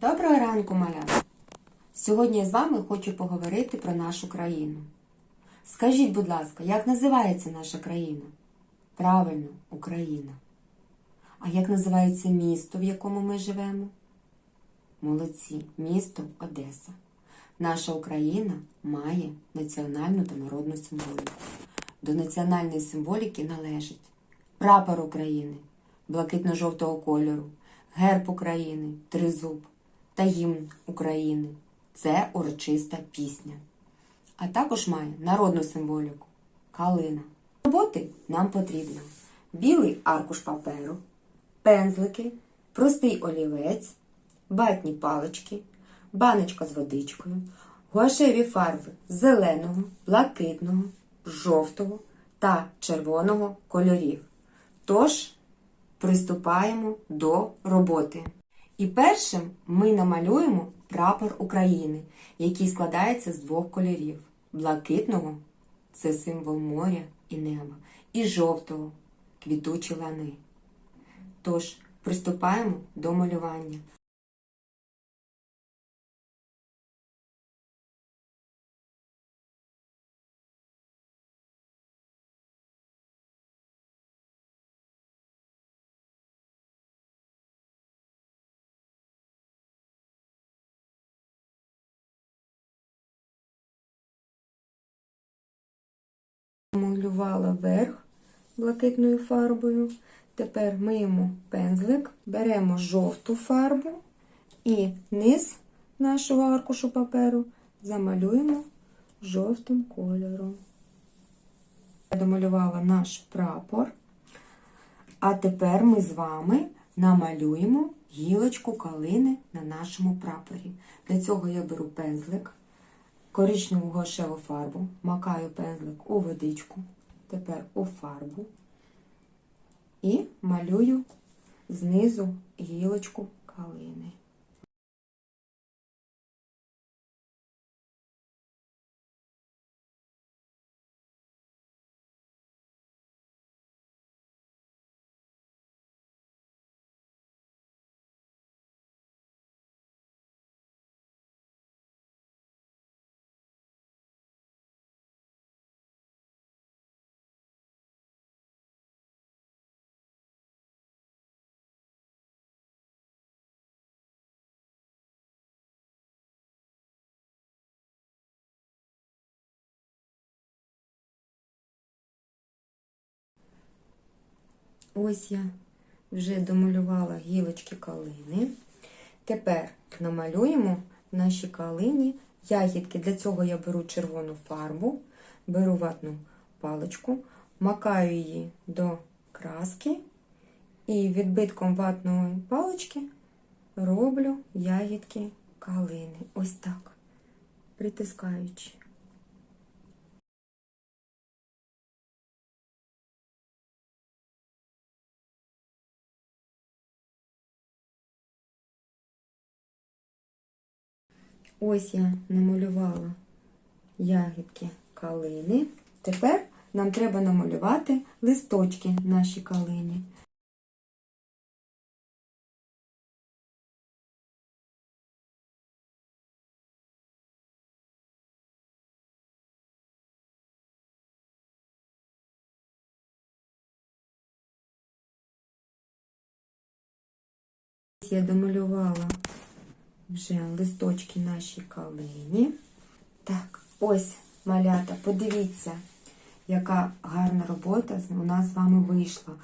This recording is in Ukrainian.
Доброго ранку, малята! Сьогодні я з вами хочу поговорити про нашу країну. Скажіть, будь ласка, як називається наша країна? Правильно, Україна. А як називається місто, в якому ми живемо? Молодці, місто Одеса. Наша Україна має національну та народну символіку. До національної символіки належить прапор України блакитно-жовтого кольору, герб України, тризуб та гімн України. Це урочиста пісня. А також має народну символіку калина. Роботи нам потрібно білий аркуш паперу, пензлики, простий олівець, батні палички, баночка з водичкою, гуашеві фарби зеленого, блакитного, жовтого та червоного кольорів. Тож приступаємо до роботи. І першим ми намалюємо прапор України, який складається з двох кольорів: блакитного це символ моря і неба, і жовтого квітучі лани. Тож приступаємо до малювання. Малювала верх блакитною фарбою. Тепер миємо пензлик, беремо жовту фарбу і низ нашого аркушу паперу замалюємо жовтим кольором. Я домалювала наш прапор. А тепер ми з вами намалюємо гілочку калини на нашому прапорі. Для цього я беру пензлик коричневу гошеву фарбу, макаю пензлик у водичку, тепер у фарбу і малюю знизу гілочку калини. Ось я вже домалювала гілочки калини. Тепер намалюємо в нашій калині ягідки. Для цього я беру червону фарбу, беру ватну паличку, макаю її до краски і відбитком ватної палички роблю ягідки калини. Ось так, притискаючи. Ось я намалювала ягідки калини. Тепер нам треба намалювати листочки нашій калині. Я домалювала вже листочки нашій калині. Так, ось малята, подивіться, яка гарна робота у нас з вами вийшла.